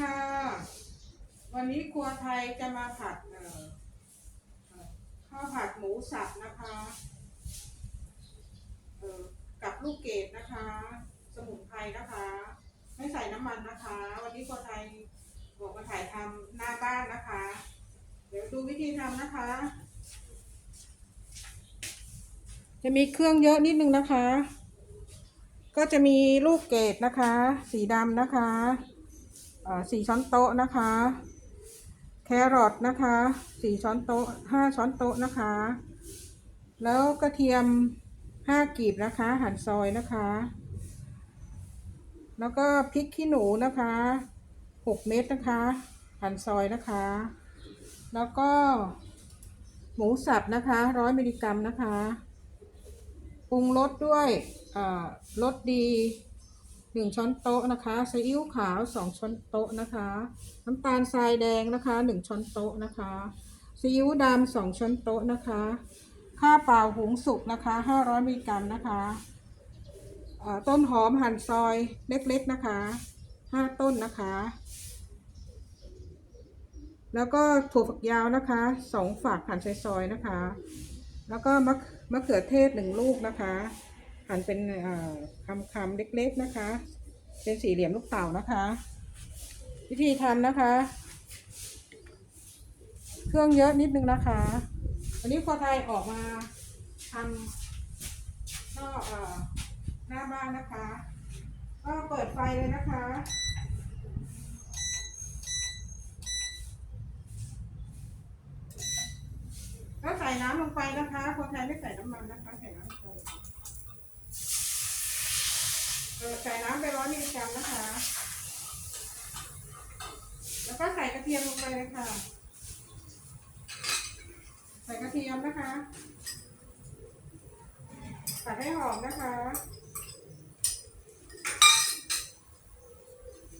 ค่ะ วันนี้ครัวไทยจะมาผัดเอ่อข้าวผัดหมูสับนะคะเอ่อกับลูกเกดนะคะ สมุนไพรนะคะ ไม่ใส่น้ำมันนะคะ วันนี้ครัวไทยบอกมาถ่ายทำหน้าบ้านนะคะ เดี๋ยวดูวิธีทำนะคะ จะมีเครื่องเยอะนิดนึงนะคะ ก็จะมีลูกเกดนะคะ สีดำนะคะ สี่ช้อนโต๊ะนะคะ แครอทนะคะสี่ช้อนโต๊ะห้าช้อนโต๊ะนะคะ แล้วกระเทียมห้ากีบนะคะ หั่นซอยนะคะ แล้วก็พริกขี้หนูนะคะหกเม็ดนะคะ หั่นซอยนะคะ แล้วก็หมูสับนะคะร้อยมิลลิกรัมนะคะปรุงรสด้วยรสดี หนึ่งช้อนโต๊ะนะคะซีอิ๊วขาวสองช้อนโต๊ะนะคะ น้ำตาลทรายแดงนะคะหนึ่งช้อนโต๊ะนะคะซีอิ๊วดำสองช้อนโต๊ะนะคะข้าวเปล่าหุงสุกนะคะห้าร้อยมิลลิกรัมนะคะต้นหอมหั่นซอยเล็กๆนะคะห้าต้นนะคะ แล้วก็ถั่วฝักยาวนะคะสองฝักหั่นซอยๆนะคะ แล้วก็มะมะเขือเทศหนึ่งลูกนะคะ หั่นเป็นคำคำๆเล็กๆนะคะ เป็นสี่เหลี่ยมลูกเต่านะคะ วิธีทำนะคะ เครื่องเยอะนิดนึงนะคะ วันนี้ครัวไทยออกมาทำนอกหน้าบ้านนะคะ ก็เปิดไฟเลยนะคะก็ใส่น้ำลงไปนะคะคนไทยไม่ใส่น้ำมันนะคะ ใส่น้ำลงไป ใส่น้ำไปร้อยมิลลิกรัมนะคะ แล้วก็ใส่กระเทียมลงไปเลยค่ะ ใส่กระเทียมนะคะผัดให้หอมนะคะ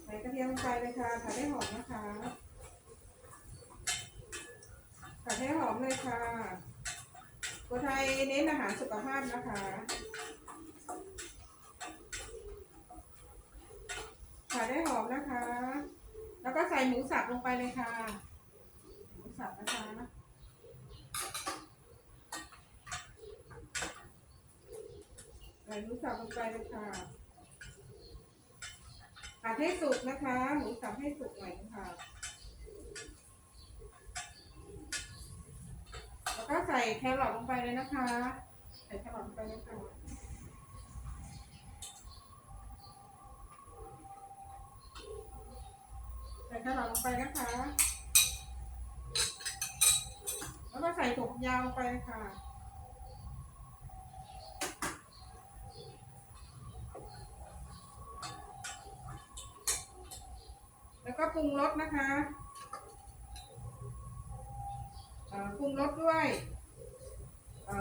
ใส่กระเทียมลงไปเลยค่ะผัดให้หอมนะคะผัดให้หอมเลยค่ะคนไทยเน้นอาหารสุขภาพนะคะ ผัดให้หอมนะคะ แล้วก็ใส่หมูสับลงไปเลยค่ะ หมูสับนะคะใส่หมูสับลงไปเลยค่ะผัดให้สุกนะคะ หมูสับให้สุกหน่อยค่ะ แล้วก็ใส่แครอทลงไปเลยนะคะ ใส่แครอทลงไปเลยค่ะ ใส่แครอท ลงไปนะคะแล้วก็ใส่ถั่วยาวลงไปค่ะแล้วก็ปรุงรสนะคะปรุงรสด้วย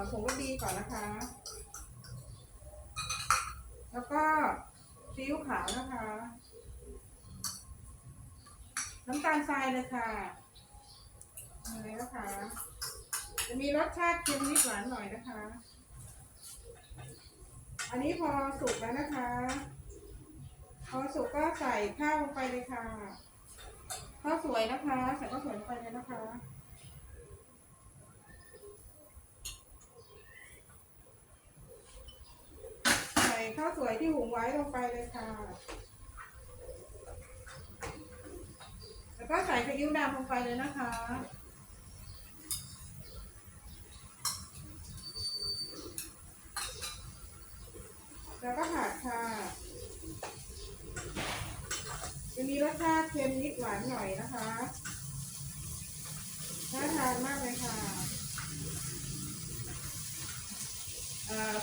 ผงรสดีก่อนนะคะ แล้วก็ซีอิ๊วขาวนะคะ น้ำตาลทรายเลยค่ะอะไรนะคะจะมีรสชาติเค็มนิดหวานหน่อยนะคะ อันนี้พอสุกแล้วนะคะ พอสุกก็ใส่ข้าวลงไปเลยค่ะ ข้าวสวยนะคะ ใส่ข้าวสวยลงไปเลยนะคะใส่ข้าวสวยที่หุงไว้ลงไปเลยค่ะ แล้วก็ใส่ซีอิ๊วดำลงไปเลยนะคะ แล้วก็ผัดค่ะจะมีรสชาติเค็มนิดหวานหน่อยนะคะน่าทานมากเลยค่ะ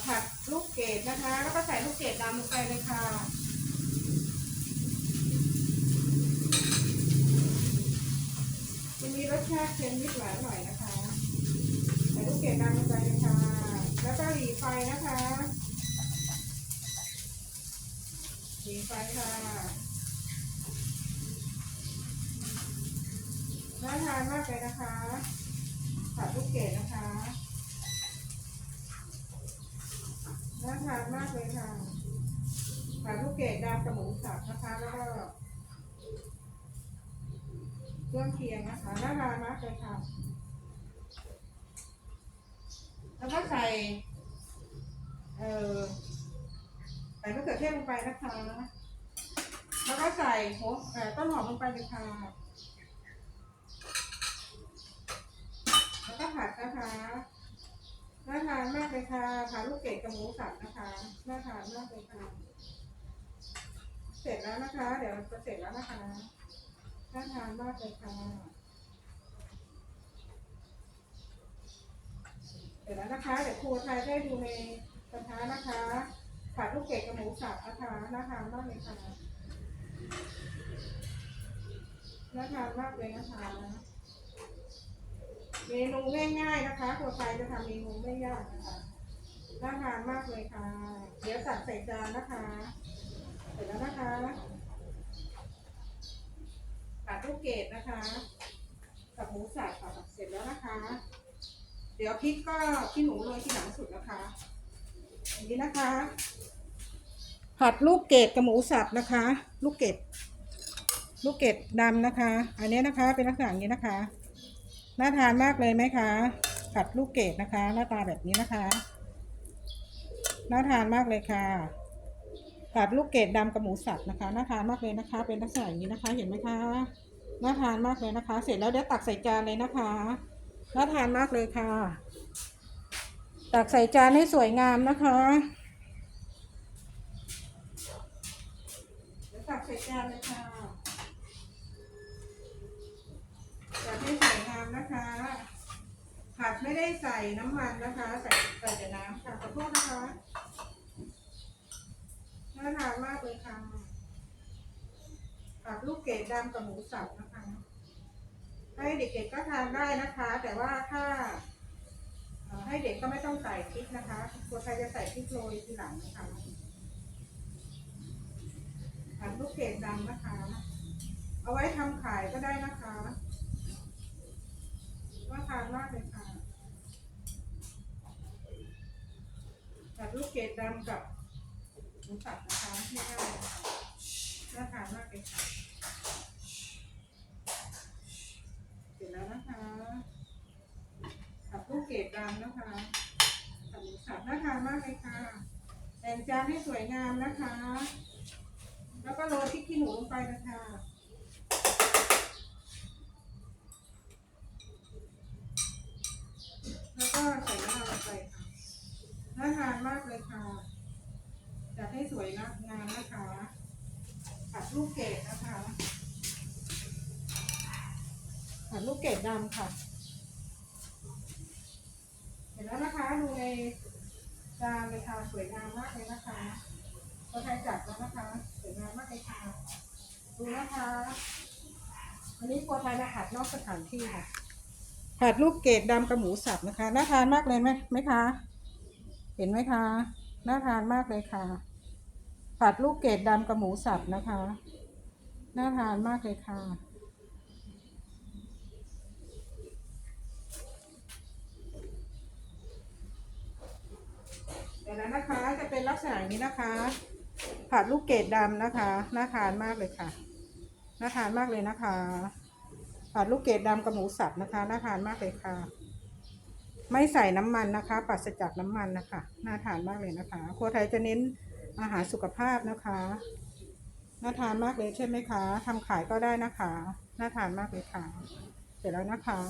ผัดลูกเกดนะคะ แล้วก็ใส่ลูกเกดดำลงไปเลยค่ะ จะมีรส ชาติเค็มนิดหวานหน่อยนะคะใส่ลูกเกดดำลงไปเลยค่ะ แล้วก็หลีไฟนะคะหลีไฟค่ะน่าทานมากเลยนะคะผัดลูกเกดนะคะน่าทานมากเลยค่ะผัดลูกเกดดำกับหมูสับนะคะแล้วก็ เครื่องเคียงนะคะน่าทานมากเลยค่ะ แล้วก็ใส่ เอ่อใส่มะเขือเทศลงไปนะคะ แล้วก็ใส่หัวเอ่อต้นหอมลงไปเลยค่ะ แล้วก็ผัดนะคะน่าทานมากเลยค่ะผัดลูกเกดกับหมูสับนะคะน่าทานมากเลยค่ะ เสร็จแล้วนะคะ เดี๋ยวจะเสร็จแล้วนะคะ น่าทานมากเลยค่ะเสร็จแล้วนะคะเดี๋ยวครัวไทยได้ดูในกระทะนะคะผัดลูกเกดกับหมูสับนะคะน่าทานมากเลยค่ะน่าทานมากเลยนะคะเมนูง่ายๆนะคะครัวไทยจะทำเมนูไม่ยากนะคะน่าทานมากเลยค่ะ เดี๋ยวตักใส่จานนะคะ เสร็จแล้วนะคะ ผัดลูกเกดนะคะ กับหมูสับค่ะเสร็จแล้วนะคะ เดี๋ยวพริกก็ที่หนูโรยที่หลังสุดนะคะอย่างนี้นะคะ ผัดลูกเกดกับหมูสับนะคะ ลูกเกดลูกเกดดำนะคะ อันนี้นะคะเป็นลักษณะนี้นะคะน่าทานมากเลยไหมคะผัดลูกเกดนะคะ หน้าตาแบบนี้นะคะ น่าทานมากเลยค่ะ ผัดลูกเกดดำกับหมูสับนะคะน่าทานมากเลยนะคะ เป็นลักษณะอย่างนี้นะคะ เห็นไหมคะน่าทานมากเลยนะคะ เสร็จแล้วเดี๋ยวตักใส่จานเลยนะคะน่าทานมากเลยค่ะ ตักใส่จานให้สวยงามนะคะเดี๋ยวตักใส่จานเลยค่ะตักให้สวยงามนะคะ ผัดไม่ได้ใส่น้ำมันนะคะ ใส่ใส่แต่น้ำค่ะขอโทษนะคะ น่าทานมากเลยค่ะผัดลูกเกดดำกับหมูสับนะคะ ให้เด็กๆก็ทานได้นะคะ แต่ว่าถ้าให้เด็กก็ไม่ต้องใส่พริกนะคะตัวใครจะใส่พริกโรยทีหลังนะคะผัดลูกเกดดำนะคะ เอาไว้ทำขายก็ได้นะคะว่าทานมากเลยค่ะผัดลูกเกดดำกับ หมูสับนะคะที่ง่ายนะคะน่าทานมากเลยค่ะเสร็จแล้วนะคะผัดลูกเกดดำนะคะผัดหมูสับน่าทานมากเลยค่ะแต่งจานให้สวยงามนะคะ แล้วก็โรยพริกขี้หนูลงไปนะคะแล้วก็ใส่มะนาวลงไปค่ะน่าทานมากเลยค่ะ จัดให้สวยนะงามนะคะผัดลูกเกดนะคะผัดลูกเกดดำค่ะเห็นแล้วนะคะดูในจานเลยค่ะสวยงามมากเลยนะคะก็ใช้จัดแล้วนะคะสวยงามมากเลยค่ะดูนะคะอันนี้ครัวไทยมาผัดนอกสถานที่ค่ะผัดลูกเกดดำกับหมูสับนะคะ น่าทานมากเลยไหมไหมคะ เห็นไหมคะ น่าทานมากเลยค่ะ ผัดลูกเกดดำกับหมูสับนะคะ น่าทานมากเลยค่ะ เดี๋ยวนั้นนะคะจะเป็นลักษณะนี้นะคะ ผัดลูกเกดดำนะคะ น่าทานมากเลยค่ะ น่าทานมากเลยนะคะ ผัดลูกเกดดำกับหมูสับนะคะ น่าทานมากเลยค่ะไม่ใส่น้ำมันนะคะปราศจากน้ำมันนะคะ น่าทานมากเลยนะคะครัวไทยจะเน้น อาหารสุขภาพนะคะน่าทานมากเลยใช่ไหมคะทำขายก็ได้นะคะน่าทานมากเลยค่ะ เสร็จแล้วนะคะ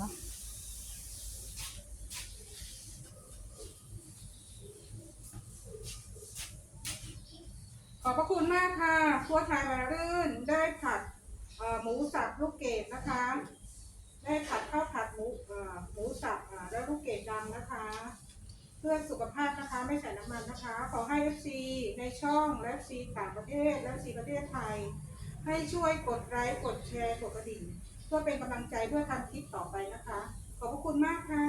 ขอบพระคุณมากค่ะครัวไทยมารื่นได้ผัดเอ่อหมูสับลูกเกดนะคะ ได้ผัดข้าวผัดหมูเอ่อหมูสับอ่าแล้วลูกเกดดำนะคะ พื่อสุขภาพนะคะไม่ใส่น้ำมันนะคะ ขอให้ FC ในช่องและ FC ต่างประเทศและ FC ประเทศไทย ให้ช่วยกดไลค์กดแชร์กดกระดิ่งเพื่อเป็นกำลังใจเพื่อทำคลิปต่อไปนะคะ ขอบพระคุณมากค่ะ